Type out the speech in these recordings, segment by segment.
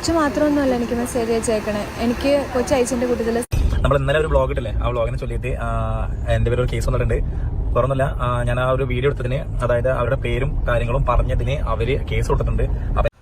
കൊച്ചു മാത്രമൊന്നുമല്ല എനിക്ക് മെസ്സേജ് അയച്ചേക്കണേ. എനിക്ക് കൊച്ചു അയച്ചിന്റെ കൂട്ടത്തിൽ നമ്മൾ ഇന്നലെ ഒരു ബ്ലോഗ് ഇട്ടില്ലേ? ആ ബ്ലോഗിനെ ചൊല്ലിയിട്ട് എന്റെ പേര് ഒരു കേസ് വന്നിട്ടുണ്ട്. തുറന്നല്ല ഞാൻ ആ ഒരു വീഡിയോ എടുത്തതിന് അതായത് അവരുടെ പേരും കാര്യങ്ങളും പറഞ്ഞതിന് അവർ കേസ് കൊടുത്തിട്ടുണ്ട്.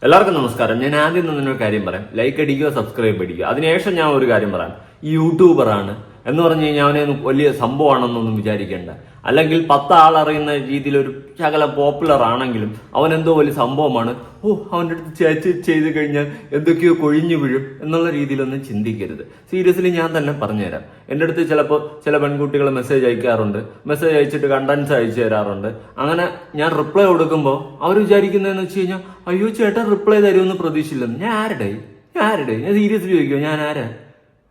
എല്ലാവർക്കും നമസ്കാരം. ഞാൻ ആദ്യം തന്നെ ഒരു കാര്യം പറയാം. ലൈക്ക് അടിക്കുക സബ്സ്ക്രൈബ് അടിക്കുക. അതിനുശേഷം ഞാൻ ഒരു കാര്യം പറയാം. ഈ യൂട്യൂബറാണ് എന്ന് പറഞ്ഞു കഴിഞ്ഞാൽ അവനെ വലിയ സംഭവമാണെന്നൊന്നും വിചാരിക്കേണ്ട. അല്ലെങ്കിൽ പത്ത് ആൾ അറിയുന്ന രീതിയിൽ ഒരു ശകല പോപ്പുലർ ആണെങ്കിലും അവൻ എന്തോ വലിയ സംഭവമാണ്. ഓ അവന്റെ അടുത്ത് ചേച്ചി ചെയ്ത് കഴിഞ്ഞാൽ എന്തൊക്കെയോ കൊഴിഞ്ഞു വീഴും എന്നുള്ള രീതിയിലൊന്നും ചിന്തിക്കരുത്. സീരിയസ്ലി ഞാൻ തന്നെ പറഞ്ഞുതരാം. എന്റെ അടുത്ത് ചിലപ്പോൾ ചില പെൺകുട്ടികൾ മെസ്സേജ് അയക്കാറുണ്ട്. മെസ്സേജ് അയച്ചിട്ട് കണ്ടൻസ് അയച്ചു തരാറുണ്ട്. അങ്ങനെ ഞാൻ റിപ്ലൈ കൊടുക്കുമ്പോൾ അവർ വിചാരിക്കുന്നതെന്ന് വെച്ച് കഴിഞ്ഞാൽ അയ്യോ ചേട്ടൻ റിപ്ലൈ തരുമെന്ന് പ്രതീക്ഷയില്ലെന്ന് ഞാൻ ആരുടെ? ഞാൻ ആരുടെ? ഞാൻ സീരിയസ്ലി ചോദിക്കുമോ ഞാൻ ആരാ?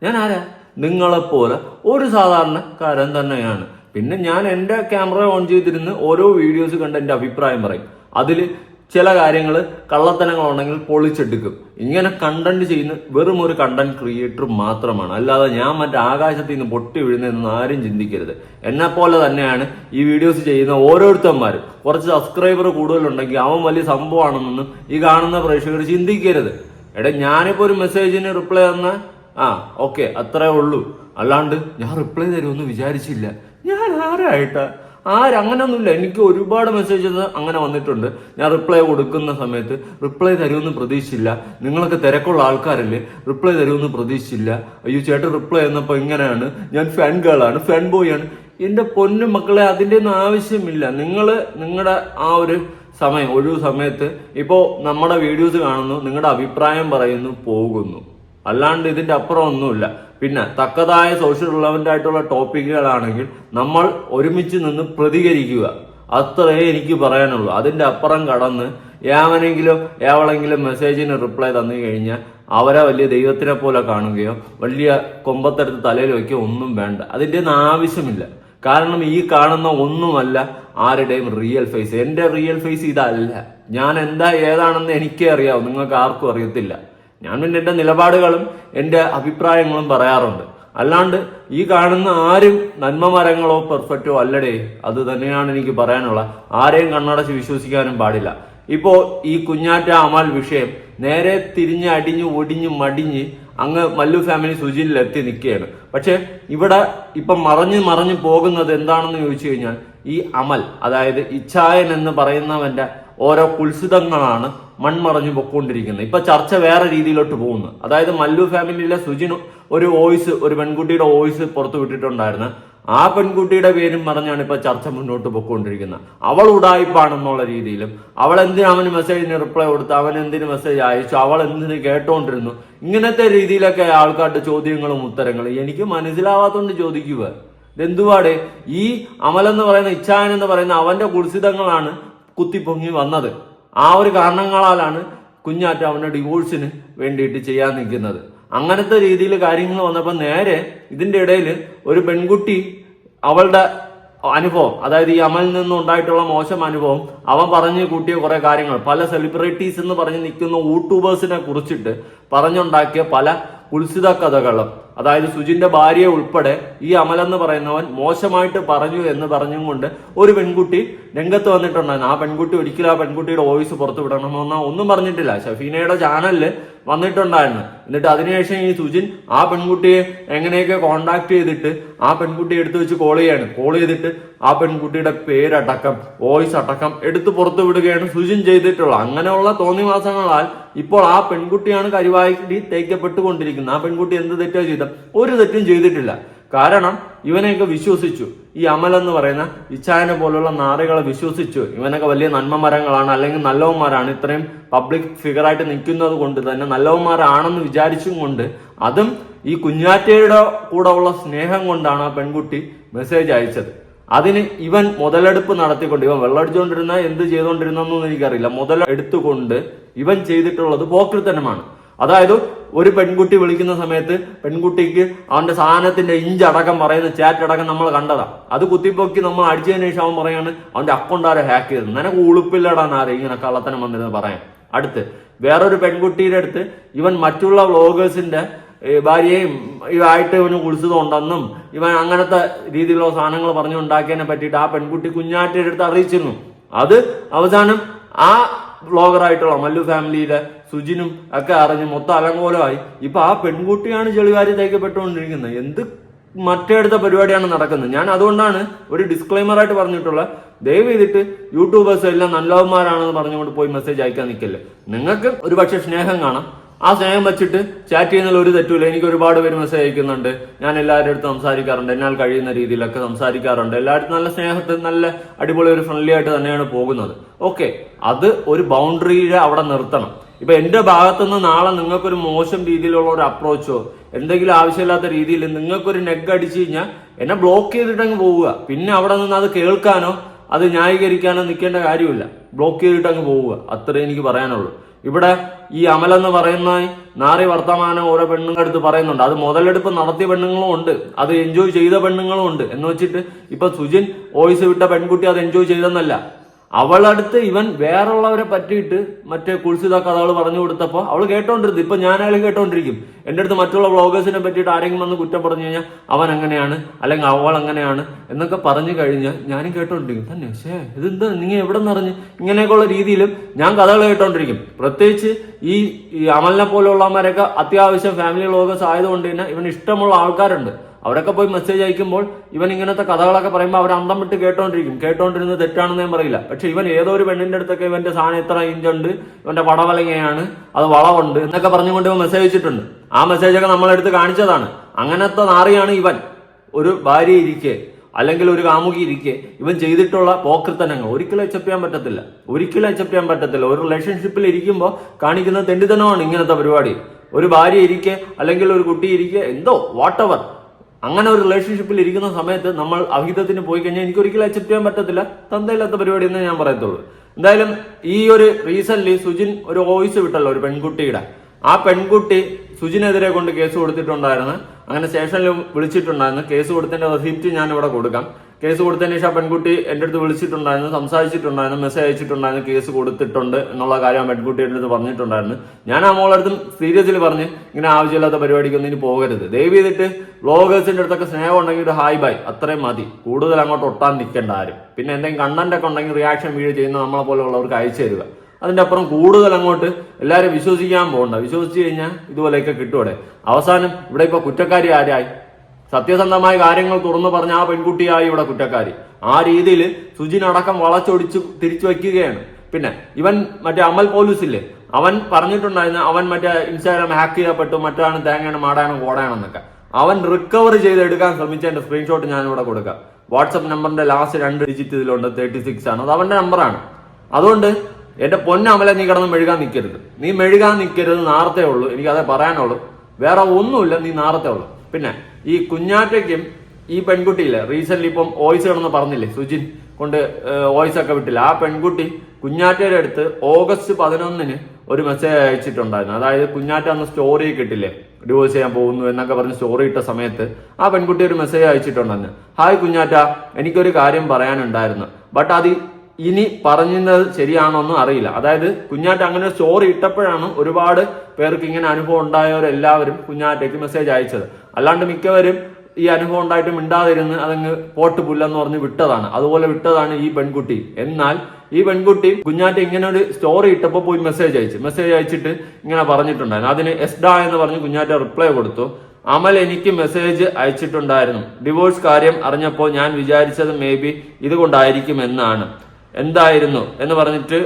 ഞാൻ ആരാ? നിങ്ങളെപ്പോലെ ഒരു സാധാരണക്കാരൻ തന്നെയാണ്. പിന്നെ ഞാൻ എന്റെ ക്യാമറ ഓൺ ചെയ്തിരുന്ന് ഓരോ വീഡിയോസ് കണ്ട് എന്റെ അഭിപ്രായം പറയും. അതിൽ ചില കാര്യങ്ങൾ കള്ളത്തനങ്ങളുണ്ടെങ്കിൽ പൊളിച്ചെടുക്കും. ഇങ്ങനെ കണ്ടന്റ് ചെയ്യുന്ന വെറും ഒരു കണ്ടന്റ് ക്രിയേറ്റർ മാത്രമാണ്. അല്ലാതെ ഞാൻ മറ്റേ ആകാശത്തിൽ നിന്ന് പൊട്ടി വീഴുന്നതെന്ന് ആരും ചിന്തിക്കരുത്. എന്നെ പോലെ തന്നെയാണ് ഈ വീഡിയോസ് ചെയ്യുന്ന ഓരോരുത്തന്മാരും. കുറച്ച് സബ്സ്ക്രൈബർ കൂടുതലുണ്ടെങ്കിൽ അവൻ വലിയ സംഭവമാണെന്നൊന്നും ഈ കാണുന്ന പ്രേക്ഷകർ ചിന്തിക്കരുത്. എടാ ഞാനിപ്പോ ഒരു മെസ്സേജിന് റിപ്ലൈ തന്ന ആ ഓക്കെ അത്രേ ഉള്ളൂ. അല്ലാണ്ട് ഞാൻ റിപ്ലൈ തരുമെന്ന് വിചാരിച്ചില്ല. ഞാൻ ആരായിട്ടാ ആരങ്ങനൊന്നുമില്ല എനിക്ക് ഒരുപാട് മെസ്സേജസ് അങ്ങനെ വന്നിട്ടുണ്ട്. ഞാൻ റിപ്ലൈ കൊടുക്കുന്ന സമയത്ത് റിപ്ലൈ തരുമെന്ന് പ്രതീക്ഷിച്ചില്ല. നിങ്ങളൊക്കെ തിരക്കുള്ള ആൾക്കാരല്ലേ? റിപ്ലൈ തരുമെന്ന് പ്രതീക്ഷിച്ചില്ല. അയ്യോ ചേട്ടൻ റിപ്ലൈ ചെയ്യുന്നപ്പോൾ ഇങ്ങനെയാണ്. ഞാൻ ഫാൻ ഗേളാണ് ഫാൻ ബോയ് ആണ്. എന്റെ പൊന്നു മക്കളെ അതിന്റെ ഒന്നും ആവശ്യമില്ല. നിങ്ങൾ നിങ്ങളുടെ ആ ഒരു സമയം ഒഴിവ് സമയത്ത് ഇപ്പോൾ നമ്മുടെ വീഡിയോസ് കാണുന്നു നിങ്ങളുടെ അഭിപ്രായം പറയുന്നു പോകുന്നു. അല്ലാണ്ട് ഇതിന്റെ അപ്പുറം ഒന്നുമില്ല. പിന്നെ തക്കതായ സോഷ്യൽ റിലവന്റ് ആയിട്ടുള്ള ടോപ്പിക്കുകളാണെങ്കിൽ നമ്മൾ ഒരുമിച്ച് നിന്ന് പ്രതികരിക്കുക. അത്രയേ എനിക്ക് പറയാനുള്ളൂ. അതിന്റെ അപ്പുറം കടന്ന് ഏവനെങ്കിലും ഏവളെങ്കിലും മെസ്സേജിന് റിപ്ലൈ തന്നു കഴിഞ്ഞാൽ അവരെ വലിയ ദൈവത്തിനെ പോലെ കാണുകയോ വലിയ കൊമ്പത്തെടുത്ത് തലയിൽ വയ്ക്കുകയോ ഒന്നും വേണ്ട. അതിന്റെ ഒന്നും ആവശ്യമില്ല. കാരണം ഈ കാണുന്ന ഒന്നുമല്ല ആരുടെയും റിയൽ ഫേസ് എന്റെ റിയൽ ഫേസ് ഇതല്ല. ഞാൻ എന്താ ഏതാണെന്ന് എനിക്കേ അറിയാവൂ. നിങ്ങൾക്ക് ആർക്കും അറിയത്തില്ല. ഞാൻ പിന്നെ എന്റെ നിലപാടുകളും എന്റെ അഭിപ്രായങ്ങളും പറയാറുണ്ട്. അല്ലാണ്ട് ഈ കാണുന്ന ആരും നന്മ മരങ്ങളോ പെർഫെക്റ്റോ അല്ലടേ അത് തന്നെയാണ് എനിക്ക് പറയാനുള്ള. ആരെയും കണ്ണടച്ച് വിശ്വസിക്കാനും പാടില്ല. ഇപ്പോ ഈ കുഞ്ഞാറ്റ അമാൽ വിഷയം നേരെ തിരിഞ്ഞ് അടിഞ്ഞ് ഒടിഞ്ഞ് മടിഞ്ഞ് അങ്ങ് മല്ലു ഫാമിലി സുജിനിൽ എത്തി നിൽക്കുകയാണ്. പക്ഷെ ഇവിടെ ഇപ്പൊ മറഞ്ഞ് മറഞ്ഞ് പോകുന്നത് എന്താണെന്ന് ചോദിച്ചു കഴിഞ്ഞാൽ ഈ അമൽ അതായത് ഇച്ഛായൻ എന്ന് പറയുന്നവന്റെ ഓരോ കുൽസിതങ്ങളാണ് മൺമറഞ്ഞു പൊക്കോണ്ടിരിക്കുന്നത് ഇപ്പൊ ചർച്ച വേറെ രീതിയിലോട്ട് പോകുന്നു. അതായത് മല്ലു ഫാമിലിയിലെ സുജിൻ ഒരു വോയിസ് ഒരു പെൺകുട്ടിയുടെ വോയിസ് പുറത്തു വിട്ടിട്ടുണ്ടായിരുന്നു. ആ പെൺകുട്ടിയുടെ പേരും പറഞ്ഞാണ് ഇപ്പൊ ചർച്ച മുന്നോട്ട് പൊക്കോണ്ടിരിക്കുന്നത്. അവൾ ഉടായിപ്പാണെന്നുള്ള രീതിയിലും അവൾ എന്തിനു അവന് മെസ്സേജിന് റിപ്ലൈ കൊടുത്തു അവൻ എന്തിന് മെസ്സേജ് അയച്ചു അവൾ എന്തിന് കേട്ടോണ്ടിരുന്നു ഇങ്ങനത്തെ രീതിയിലൊക്കെ ആൾക്കാരുടെ ചോദ്യങ്ങളും ഉത്തരങ്ങളും എനിക്ക് മനസ്സിലാവാത്തോണ്ട് ചോദിക്കുക. ഇതെന്തുവാടെ? ഈ അമലെന്ന് പറയുന്ന ഇച്ഛായൻ എന്ന് പറയുന്ന അവന്റെ കുൽസിതങ്ങളാണ് കുത്തിപ്പൊങ്ങി വന്നത്. ആ ഒരു കാരണങ്ങളാലാണ് കുഞ്ഞാറ്റ അവന്റെ ഡിവോഴ്സിന് വേണ്ടിയിട്ട് ചെയ്യാൻ നിൽക്കുന്നത്. അങ്ങനത്തെ രീതിയിൽ കാര്യങ്ങൾ വന്നപ്പോൾ നേരെ ഇതിന്റെ ഇടയിൽ ഒരു പെൺകുട്ടി അവളുടെ അനുഭവം അതായത് ഈ അമലിൽ നിന്നും ഉണ്ടായിട്ടുള്ള മോശം അനുഭവം അവൻ പറഞ്ഞു കൂട്ടിയ കുറെ കാര്യങ്ങൾ പല സെലിബ്രിറ്റീസ് എന്ന് പറഞ്ഞ് നിൽക്കുന്ന യൂട്യൂബേഴ്സിനെ കുറിച്ചിട്ട് പറഞ്ഞുണ്ടാക്കിയ പല കുൽസിത കഥകളും അതായത് സുജിന്റെ ഭാര്യയെ ഉൾപ്പെടെ ഈ അമലെന്ന് പറയുന്നവൻ മോശമായിട്ട് പറഞ്ഞു എന്ന് പറഞ്ഞും കൊണ്ട് ഒരു പെൺകുട്ടി രംഗത്ത് വന്നിട്ടുണ്ടായിരുന്നു. ആ പെൺകുട്ടി ഒരിക്കലും ആ പെൺകുട്ടിയുടെ വോയിസ് പുറത്തു വിടണമെന്നോ ഒന്നും പറഞ്ഞിട്ടില്ല. ഷഫീനയുടെ ചാനലിൽ വന്നിട്ടുണ്ടായിരുന്നു. എന്നിട്ട് അതിനുശേഷം ഈ സുജിൻ ആ പെൺകുട്ടിയെ എങ്ങനെയൊക്കെ കോണ്ടാക്ട് ചെയ്തിട്ട് ആ പെൺകുട്ടിയെ എടുത്തു വെച്ച് കോൾ ചെയ്യാണ്. കോൾ ചെയ്തിട്ട് ആ പെൺകുട്ടിയുടെ പേരടക്കം വോയിസ് അടക്കം എടുത്തു പുറത്തു വിടുകയാണ് സുജിൻ ചെയ്തിട്ടുള്ളത്. അങ്ങനെയുള്ള തോന്നിവാസങ്ങളാൽ ഇപ്പോൾ ആ പെൺകുട്ടിയാണ് കരിവായി തേക്കപ്പെട്ടുകൊണ്ടിരിക്കുന്നത്. ആ പെൺകുട്ടി എന്ത് തെറ്റോ ചെയ്ത? ഒരു തെറ്റും ചെയ്തിട്ടില്ല. കാരണം ഇവനെയൊക്കെ വിശ്വസിച്ചു. ഈ അമൽ എന്ന് പറയുന്ന ഇച്ഛായനെ പോലുള്ള നാറികളെ വിശ്വസിച്ചു. ഇവനൊക്കെ വലിയ നന്മമരങ്ങളാണ് അല്ലെങ്കിൽ നല്ലവന്മാരാണ്. ഇത്രയും പബ്ലിക് ഫിഗറായിട്ട് നിൽക്കുന്നത് കൊണ്ട് തന്നെ നല്ലവന്മാരാണെന്ന് വിചാരിച്ചും കൊണ്ട് അതും ഈ കുഞ്ഞാറ്റയുടെ കൂടെ ഉള്ള സ്നേഹം കൊണ്ടാണ് ആ പെൺകുട്ടി മെസ്സേജ് അയച്ചത്. അതിന് ഇവൻ മുതലെടുപ്പ് നടത്തിക്കൊണ്ട് ഇവൻ വെള്ളടിച്ചുകൊണ്ടിരുന്ന എന്ത് ചെയ്തുകൊണ്ടിരുന്നെന്നൊന്നും എനിക്കറിയില്ല. മുതലെടുത്തുകൊണ്ട് ഇവൻ ചെയ്തിട്ടുള്ളത് പോക്കൃത്തനമാണ് അതായത് ഒരു പെൺകുട്ടി വിളിക്കുന്ന സമയത്ത് പെൺകുട്ടിക്ക് അവന്റെ സാധനത്തിന്റെ ഇഞ്ച് അടക്കം പറയുന്ന ചാറ്റ് അടക്കം നമ്മൾ കണ്ടതാ. അത് കുത്തിപ്പൊക്കി നമ്മൾ അടിച്ചതിന് ശേഷം അവൻ പറയാണ് അവന്റെ അക്കൗണ്ട് ആരെ ഹാക്ക് ചെയ്തത്? നിനക്ക് ഉളുപ്പില്ലടാൻ ആരെ ഇങ്ങനെ കള്ളത്തനം വന്നിരുന്ന് പറയാൻ. അടുത്ത് വേറൊരു പെൺകുട്ടിയുടെ അടുത്ത് ഇവൻ മറ്റുള്ള വ്ലോഗേഴ്സിന്റെ ഭാര്യയും ഇതായിട്ട് ഇവന് കുളിച്ചതുണ്ടെന്നും ഇവൻ അങ്ങനത്തെ രീതിയിലുള്ള സാധനങ്ങൾ പറഞ്ഞുണ്ടാക്കിയതിനെ പറ്റിയിട്ട് ആ പെൺകുട്ടി കുഞ്ഞാറ്റയുടെ അടുത്ത് അറിയിച്ചിരുന്നു. അത് അവസാനം ആ വ്ളോഗറായിട്ടുള്ള മല്ലു ഫാമിലിയിലെ സുജിനും ഒക്കെ അറിഞ്ഞ് മൊത്തം അലങ്കോലമായി. ഇപ്പൊ ആ പെൺകുട്ടിയാണ് ചെളിവാരി തയ്ക്കപ്പെട്ടുകൊണ്ടിരിക്കുന്നത് എന്ത് മറ്റെടുത്ത പരിപാടിയാണ് നടക്കുന്നത്? ഞാൻ അതുകൊണ്ടാണ് ഒരു ഡിസ്ക്ലൈമർ ആയിട്ട് പറഞ്ഞിട്ടുള്ള ദയവ് ചെയ്തിട്ട് യൂട്യൂബേഴ്സ് എല്ലാം നല്ലവന്മാരാണെന്ന് പറഞ്ഞുകൊണ്ട് പോയി മെസ്സേജ് അയക്കാൻ നിൽക്കല്ലേ നിങ്ങൾക്ക് ഒരു പക്ഷെ സ്നേഹം കാണാം. ആ സ്നേഹം വെച്ചിട്ട് ചാറ്റ് ചെയ്യുന്നതിൽ ഒരു തെറ്റുമില്ല. എനിക്ക് ഒരുപാട് പേര് മെസ്സേജ് അയക്കുന്നുണ്ട്. ഞാൻ എല്ലാവരുടെ അടുത്ത് സംസാരിക്കാറുണ്ട്. എന്നാൽ കഴിയുന്ന രീതിയിലൊക്കെ സംസാരിക്കാറുണ്ട്. എല്ലായിടത്തും നല്ല സ്നേഹത്തിൽ നല്ല അടിപൊളി ഒരു ഫ്രണ്ട്ലി ആയിട്ട് തന്നെയാണ് പോകുന്നത്. ഓക്കെ അത് ഒരു ബൗണ്ടറിയിലെ അവിടെ നിർത്തണം. ഇപ്പൊ എന്റെ ഭാഗത്തുനിന്ന് നാളെ നിങ്ങൾക്കൊരു മോശം രീതിയിലുള്ള ഒരു അപ്രോച്ചോ എന്തെങ്കിലും ആവശ്യമില്ലാത്ത രീതിയിൽ നിങ്ങൾക്കൊരു നെഗ് അടിച്ചു കഴിഞ്ഞാൽ എന്നെ ബ്ലോക്ക് ചെയ്തിട്ടങ്ങ് പോവുക. പിന്നെ അവിടെ നിന്ന് അത് കേൾക്കാനോ അത് ന്യായീകരിക്കാനോ നിൽക്കേണ്ട കാര്യമില്ല. ബ്ലോക്ക് ചെയ്തിട്ട് അങ്ങ് പോവുക. അത്രേ എനിക്ക് പറയാനുള്ളൂ. ഇവിടെ ഈ അമലെന്ന് പറയുന്ന നാറി വർത്തമാനം ഓരോ പെണ്ണുങ്ങളുടെ അടുത്ത് പറയുന്നുണ്ട്. അത് മുതലെടുപ്പ് നടത്തിയ പെണ്ണുങ്ങളും ഉണ്ട്. അത് എൻജോയ് ചെയ്ത പെണ്ണുങ്ങളും ഉണ്ട്. എന്ന് വെച്ചിട്ട് ഇപ്പൊ സുജിൻ വോയിസ് വിട്ട പെൺകുട്ടി അത് എൻജോയ് ചെയ്തെന്നല്ല. അവളടുത്ത് ഇവൻ വേറുള്ളവരെ പറ്റിയിട്ട് മറ്റേ കുളിസിത കഥകൾ പറഞ്ഞു കൊടുത്തപ്പോൾ അവൾ കേട്ടോണ്ടിരുന്നു. ഇപ്പൊ ഞാനായാലും കേട്ടോണ്ടിരിക്കും. എന്റെ അടുത്ത് മറ്റുള്ള വ്ളോഗേഴ്സിനെ പറ്റിയിട്ട് ആരെങ്കിലും വന്ന് കുറ്റം പറഞ്ഞു കഴിഞ്ഞാൽ അവൻ അങ്ങനെയാണ് അല്ലെങ്കിൽ അവൾ അങ്ങനെയാണ് എന്നൊക്കെ പറഞ്ഞു കഴിഞ്ഞാൽ ഞാനും കേട്ടോണ്ടിരിക്കും. തന്നെ പക്ഷേ ഇതെന്താ നീ എവിടെ നിറഞ്ഞ് ഇങ്ങനെയൊക്കെയുള്ള രീതിയിലും ഞാൻ കഥകൾ കേട്ടോണ്ടിരിക്കും. പ്രത്യേകിച്ച് ഈ അമലിനെ പോലെയുള്ളവന്മാരൊക്കെ അത്യാവശ്യം ഫാമിലി വ്ളോഗേഴ്സ് ആയതുകൊണ്ട് തന്നെ ഇവന് ഇഷ്ടമുള്ള ആൾക്കാരുണ്ട്. അവരൊക്കെ പോയി മെസ്സേജ് അയക്കുമ്പോൾ ഇവൻ ഇങ്ങനത്തെ കഥകളൊക്കെ പറയുമ്പോൾ അവർ അന്തം വിട്ട് കേട്ടോണ്ടിരിക്കും. കേട്ടോണ്ടിരുന്നത് തെറ്റാണെന്ന് ഞാൻ പറയില്ല. പക്ഷെ ഇവൻ ഏതോ ഒരു പെണ്ണിന്റെ അടുത്തൊക്കെ ഇവന്റെ സാധനം ഇത്ര ഇഞ്ചുണ്ട് ഇവന്റെ പടവലങ്ങയാണ് അത് വളവുണ്ട് എന്നൊക്കെ പറഞ്ഞുകൊണ്ട് ഇവൻ മെസ്സേജ് അയച്ചിട്ടുണ്ട്. ആ മെസ്സേജൊക്കെ നമ്മളെടുത്ത് കാണിച്ചതാണ്. അങ്ങനത്തെ നാറിയാണ് ഇവൻ. ഒരു ഭാര്യ ഇരിക്കെ അല്ലെങ്കിൽ ഒരു കാമുകി ഇരിക്കെ ഇവൻ ചെയ്തിട്ടുള്ള പോക്കൃത്തനങ്ങൾ ഒരിക്കലും അക്സെപ്റ്റ് ചെയ്യാൻ പറ്റത്തില്ല. ഒരിക്കലും അക്സെപ്റ്റ് ചെയ്യാൻ പറ്റത്തില്ല. ഒരു റിലേഷൻഷിപ്പിൽ ഇരിക്കുമ്പോൾ കാണിക്കുന്ന തെണ്ടിത്തനമാണ് ഇങ്ങനത്തെ പരിപാടി. ഒരു ഭാര്യ ഇരിക്കെ അല്ലെങ്കിൽ ഒരു കുട്ടി ഇരിക്കെ എന്തോ വാട്ട് അങ്ങനെ ഒരു റിലേഷൻഷിപ്പിൽ ഇരിക്കുന്ന സമയത്ത് നമ്മൾ അഹിതത്തിന് പോയി കഴിഞ്ഞാൽ എനിക്ക് ഒരിക്കലും അക്സെപ്റ്റ് ചെയ്യാൻ പറ്റത്തില്ല. തന്തയില്ലാത്ത പരിപാടി എന്നേ ഞാൻ പറയത്തുള്ളൂ. എന്തായാലും ഈ ഒരു റീസെന്റ് സുജിൻ ഒരു വോയിസ് വിട്ടല്ലോ ഒരു പെൺകുട്ടിയുടെ. ആ പെൺകുട്ടി സുജിനെതിരെ കൊണ്ട് കേസ് കൊടുത്തിട്ടുണ്ടായിരുന്നു. അങ്ങനെ സ്റ്റേഷനിൽ വിളിച്ചിട്ടുണ്ടായിരുന്നു. കേസ് കൊടുത്തതിന്റെ റെസിപ്റ്റ് ഞാൻ ഇവിടെ കൊടുക്കാം. കേസ് കൊടുത്തതിന് ശേഷം ആ പെൺകുട്ടി എന്റെ അടുത്ത് വിളിച്ചിട്ടുണ്ടായിരുന്നു സംസാരിച്ചിട്ടുണ്ടായിരുന്നു മെസ്സേജ് അയച്ചിട്ടുണ്ടായിരുന്നു കേസ് കൊടുത്തിട്ടുണ്ട് എന്നുള്ള കാര്യം ആ എന്റെ അടുത്ത് പറഞ്ഞിട്ടുണ്ടായിരുന്നു. ഞാൻ ആ മോളടുത്തും സീരിയസിൽ പറഞ്ഞ് ഇങ്ങനെ ആവശ്യമില്ലാത്ത പരിപാടിക്കൊന്നും ഇനി പോകരുത്. ദയവ് ചെയ്തിട്ട് വ്ളോഗേഴ്സിന്റെ അടുത്തൊക്കെ സ്നേഹം ഉണ്ടെങ്കിൽ ഒരു ഹായ് ബൈ അത്രയും മതി. കൂടുതൽ അങ്ങോട്ട് ഒട്ടാൻ നിൽക്കേണ്ട ആരും. പിന്നെ എന്തെങ്കിലും കണ്ടന്റ് ഒക്കെ ഉണ്ടെങ്കിൽ റിയാക്ഷൻ വീഡിയോ ചെയ്യുന്ന നമ്മളെ പോലെയുള്ളവർക്ക് അയച്ചു തരിക. അതിന്റെ അപ്പുറം കൂടുതൽ അങ്ങോട്ട് എല്ലാവരും വിശ്വസിക്കാൻ പോകണ്ട. വിശ്വസിച്ച് കഴിഞ്ഞാൽ ഇതുപോലെയൊക്കെ കിട്ടുവിടെ അവസാനം ഇവിടെ ഇപ്പൊ കുറ്റക്കാരി ആരായി? സത്യസന്ധമായ കാര്യങ്ങൾ തുറന്നു പറഞ്ഞ ആ പെൺകുട്ടിയായി ഇവിടെ കുറ്റക്കാരി. ആ രീതിയിൽ സുജിനടക്കം വളച്ചൊടിച്ച് തിരിച്ചു വയ്ക്കുകയാണ്. പിന്നെ ഇവൻ മറ്റേ അമൽ പോലീസ് ഇല്ലേ അവൻ പറഞ്ഞിട്ടുണ്ടായിരുന്നു അവൻ മറ്റേ ഇൻസ്റ്റാഗ്രാം ഹാക്ക് ചെയ്യപ്പെട്ടു മറ്റാണ് തേങ്ങയാണ് മാടാണ് കോടയാണെന്നൊക്കെ. അവൻ റിക്കവർ ചെയ്തെടുക്കാൻ ശ്രമിച്ചതിന്റെ സ്ക്രീൻഷോട്ട് ഞാൻ ഇവിടെ കൊടുക്കാം. വാട്സപ്പ് നമ്പറിന്റെ ലാസ്റ്റ് രണ്ട് ഡിജിറ്റ് ഇതിലുണ്ട് തേർട്ടി സിക്സ് ആണ്. അത് അവന്റെ നമ്പറാണ് അതുകൊണ്ട് എന്റെ പൊന്നമല നീ കിടന്ന് മെഴുകാൻ നിൽക്കരുത് നീ മെഴുകാൻ നിൽക്കരുത് നാർത്തേ ഉള്ളൂ. എനിക്ക് അതേ പറയാനുള്ളൂ. വേറെ ഒന്നുമില്ല നീ നാർത്തേ ഉള്ളൂ. പിന്നെ ഈ കുഞ്ഞാറ്റയ്ക്കും ഈ പെൺകുട്ടിയില്ല റീസെന്റ് ഇപ്പം വോയിസ് കിടന്ന് പറഞ്ഞില്ലേ സുജിൻ കൊണ്ട് വോയിസ് ഒക്കെ വിട്ടില്ല ആ പെൺകുട്ടി കുഞ്ഞാറ്റയുടെ അടുത്ത് ഓഗസ്റ്റ് പതിനൊന്നിന് ഒരു മെസ്സേജ് അയച്ചിട്ടുണ്ടായിരുന്നു. അതായത് കുഞ്ഞാറ്റ അന്ന് സ്റ്റോറി കിട്ടില്ലേ ഡിവോഴ്സ് ചെയ്യാൻ പോകുന്നു എന്നൊക്കെ പറഞ്ഞ് സ്റ്റോറി ഇട്ട സമയത്ത് ആ പെൺകുട്ടി ഒരു മെസ്സേജ് അയച്ചിട്ടുണ്ടെന്ന്. ഹായ് കുഞ്ഞാറ്റ എനിക്കൊരു കാര്യം പറയാനുണ്ടായിരുന്നു. ബട്ട് അത് ഇനി പറഞ്ഞത് ശരിയാണോന്നും അറിയില്ല. അതായത് കുഞ്ഞാറ്റ അങ്ങനെ സ്റ്റോറി ഇട്ടപ്പോഴാണ് ഒരുപാട് പേർക്ക് ഇങ്ങനെ അനുഭവം ഉണ്ടായവരെല്ലാവരും കുഞ്ഞാറ്റയ്ക്ക് മെസ്സേജ് അയച്ചത്. അല്ലാണ്ട് മിക്കവരും ഈ അനുഭവം ഉണ്ടായിട്ട് മിണ്ടാതിരുന്ന് അതങ്ങ് പോട്ട് പുല്ലെന്ന് പറഞ്ഞ് വിട്ടതാണ്. അതുപോലെ വിട്ടതാണ് ഈ പെൺകുട്ടി. എന്നാൽ ഈ പെൺകുട്ടി കുഞ്ഞാറ്റ ഇങ്ങനെ ഒരു സ്റ്റോറി ഇട്ടപ്പോൾ പോയി മെസ്സേജ് അയച്ചു. മെസ്സേജ് അയച്ചിട്ട് ഇങ്ങനെ പറഞ്ഞിട്ടുണ്ടായിരുന്നു. അതിന് എസ്ഡ എന്ന് പറഞ്ഞ് കുഞ്ഞാറ്റ റിപ്ലൈ കൊടുത്തു. അമൽ എനിക്ക് മെസ്സേജ് അയച്ചിട്ടുണ്ടായിരുന്നു. ഡിവോഴ്സ് കാര്യം അറിഞ്ഞപ്പോൾ ഞാൻ വിചാരിച്ചത് മേ ബി ഇതുകൊണ്ടായിരിക്കും എന്നാണ് എന്തായിരുന്നു എന്ന് പറഞ്ഞിട്ട്